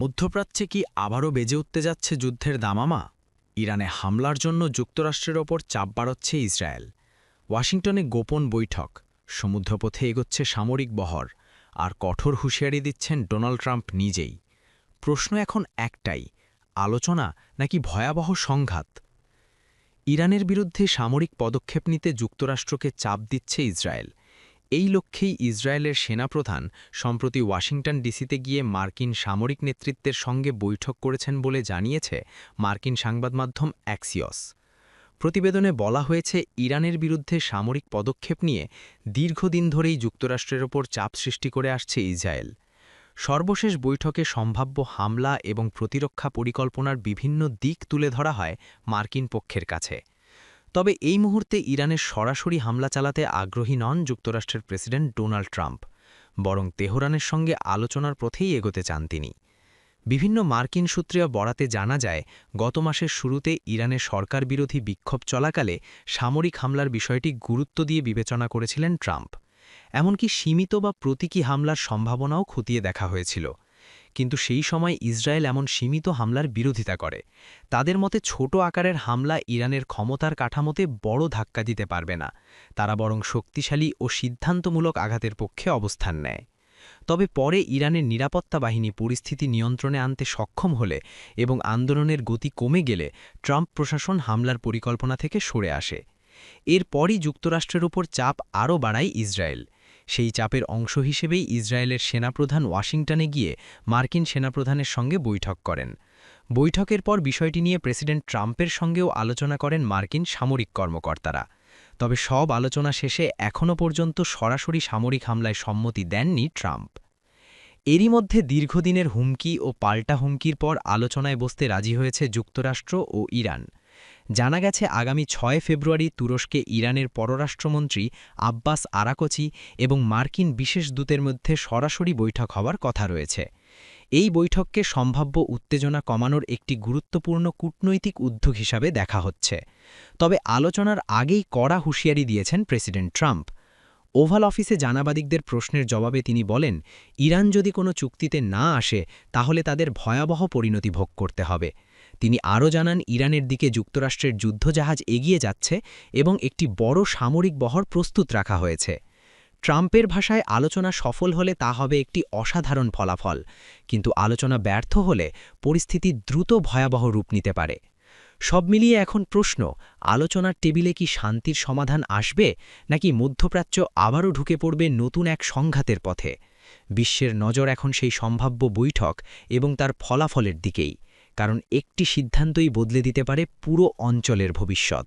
মধ্যপ্রাচ্যে কি আবারও বেজে উঠতে যাচ্ছে যুদ্ধের দামামা? ইরানে হামলার জন্য যুক্তরাষ্ট্রের ওপর চাপ বাড়াচ্ছে ইসরায়েল। ওয়াশিংটনে গোপন বৈঠক। সমুদ্রপথে এগোচ্ছে সামরিক বহর। আর কঠোর হুঁশিয়ারি দিচ্ছেন ডোনাল্ড ট্রাম্প নিজেই। প্রশ্ন এখন একটাই, আলোচনা নাকি ভয়াবহ সংঘাত? ইরানের বিরুদ্ধে সামরিক পদক্ষেপ নিতে যুক্তরাষ্ট্রকে চাপ দিচ্ছে ইসরায়েল। এই লক্ষ্যেই ইসরায়েলের সেনাপ্রধান, সম্প্রতি ওয়াশিংটন ডিসিতে গিয়ে মার্কিন সামরিক নেতৃত্বের সঙ্গে বৈঠক করেছেন বলে জানিয়েছে মার্কিন সংবাদ মাধ্যম অ্যাক্সিয়স। প্রতিবেদনে বলা হয়েছে, ইরানের বিরুদ্ধে সামরিক পদক্ষেপ নিয়ে দীর্ঘদিন ধরেই যুক্তরাষ্ট্রের ওপর চাপ সৃষ্টি করে আসছে ইসরায়েল। সর্বশেষ বৈঠকে সম্ভাব্য হামলা এবং প্রতিরক্ষা পরিকল্পনার বিভিন্ন দিক তুলে ধরা হয় মার্কিন পক্ষের কাছে। তবে এই মুহূর্তে ইরানের সরাসরি হামলা চালাতে আগ্রহী নন যুক্তরাষ্ট্রের প্রেসিডেন্ট ডোনাল্ড ট্রাম্প, বরং তেহরানের সঙ্গে আলোচনার পথেই এগোতে চান তিনি। বিভিন্ন মার্কিন সূত্রে বরাতে জানা যায়, গত মাসের শুরুতে ইরানের সরকার বিরোধী বিক্ষোভ চলাকালে সামরিক হামলার বিষয়টি গুরুত্ব দিয়ে বিবেচনা করেছিলেন ট্রাম্প। এমনকি সীমিত বা প্রতীকী হামলার সম্ভাবনাও খতিয়ে দেখা হয়েছিল। কিন্তু সেই সময় ইসরায়েল এমন সীমিত হামলার বিরোধিতা করে। তাদের মতে ছোট আকারের হামলা ইরানের ক্ষমতার কাঠামোতে বড় ধাক্কা দিতে পারবে না। তারা বরং শক্তিশালী ও সিদ্ধান্তমূলক আঘাতের পক্ষে অবস্থান নেয়। তবে পরে ইরানের নিরাপত্তা বাহিনী পরিস্থিতি নিয়ন্ত্রণে আনতে সক্ষম হলে এবং আন্দোলনের গতি কমে গেলে ট্রাম্প প্রশাসন হামলার পরিকল্পনা থেকে সরে আসে। এরপরই যুক্তরাষ্ট্রের উপর চাপ আরও বাড়ায় ইসরায়েল। সেই চাপের অংশ হিসেবেই ইসরায়েলের সেনাপ্রধান ওয়াশিংটনে গিয়ে মার্কিন সেনাপ্রধানের সঙ্গে বৈঠক করেন। বৈঠকের পর বিষয়টি নিয়ে প্রেসিডেন্ট ট্রাম্পের সঙ্গেও আলোচনা করেন মার্কিন সামরিক কর্মকর্তারা। তবে সব আলোচনা শেষে এখনও পর্যন্ত সরাসরি সামরিক হামলায় সম্মতি দেননি ট্রাম্প। এরই মধ্যে দীর্ঘদিনের হুমকি ও পাল্টা হুমকির পর আলোচনায় বসতে রাজি হয়েছে যুক্তরাষ্ট্র ও ইরান। জানা গেছে, আগামী ছয় ফেব্রুয়ারি তুরস্কে ইরানের পররাষ্ট্রমন্ত্রী আব্বাস আরাকচি এবং মার্কিন বিশেষ দূতের মধ্যে সরাসরি বৈঠক হওয়ার কথা রয়েছে। এই বৈঠককে সম্ভাব্য উত্তেজনা কমানোর একটি গুরুত্বপূর্ণ কূটনৈতিক উদ্যোগ হিসাবে দেখা হচ্ছে। তবে আলোচনার আগেই কড়া হুঁশিয়ারি দিয়েছেন প্রেসিডেন্ট ট্রাম্প। ওভাল অফিসে জানাবাদিকদের প্রশ্নের জবাবে তিনি বলেন, ইরান যদি কোনো চুক্তিতে না আসে, তাহলে তাদের ভয়াবহ পরিণতি ভোগ করতে হবে। তিনি আরও জানান, ইরানের দিকে যুক্তরাষ্ট্রের যুদ্ধজাহাজ এগিয়ে যাচ্ছে এবং একটি বড় সামরিক বহর প্রস্তুত রাখা হয়েছে। ট্রাম্পের ভাষায় আলোচনা সফল হলে তা হবে একটি অসাধারণ ফলাফল, কিন্তু আলোচনা ব্যর্থ হলে পরিস্থিতি দ্রুত ভয়াবহ রূপ নিতে পারে। সব মিলিয়ে এখন প্রশ্ন, আলোচনার টেবিলে কি শান্তির সমাধান আসবে, নাকি মধ্যপ্রাচ্য আবারও ঢুকে পড়বে নতুন এক সংঘাতের পথে? বিশ্বের নজর এখন সেই সম্ভাব্য বৈঠক এবং তার ফলাফলের দিকেই। কারণ একটি সিদ্ধান্তই বদলে দিতে পারে পুরো অঞ্চলের ভবিষ্যৎ।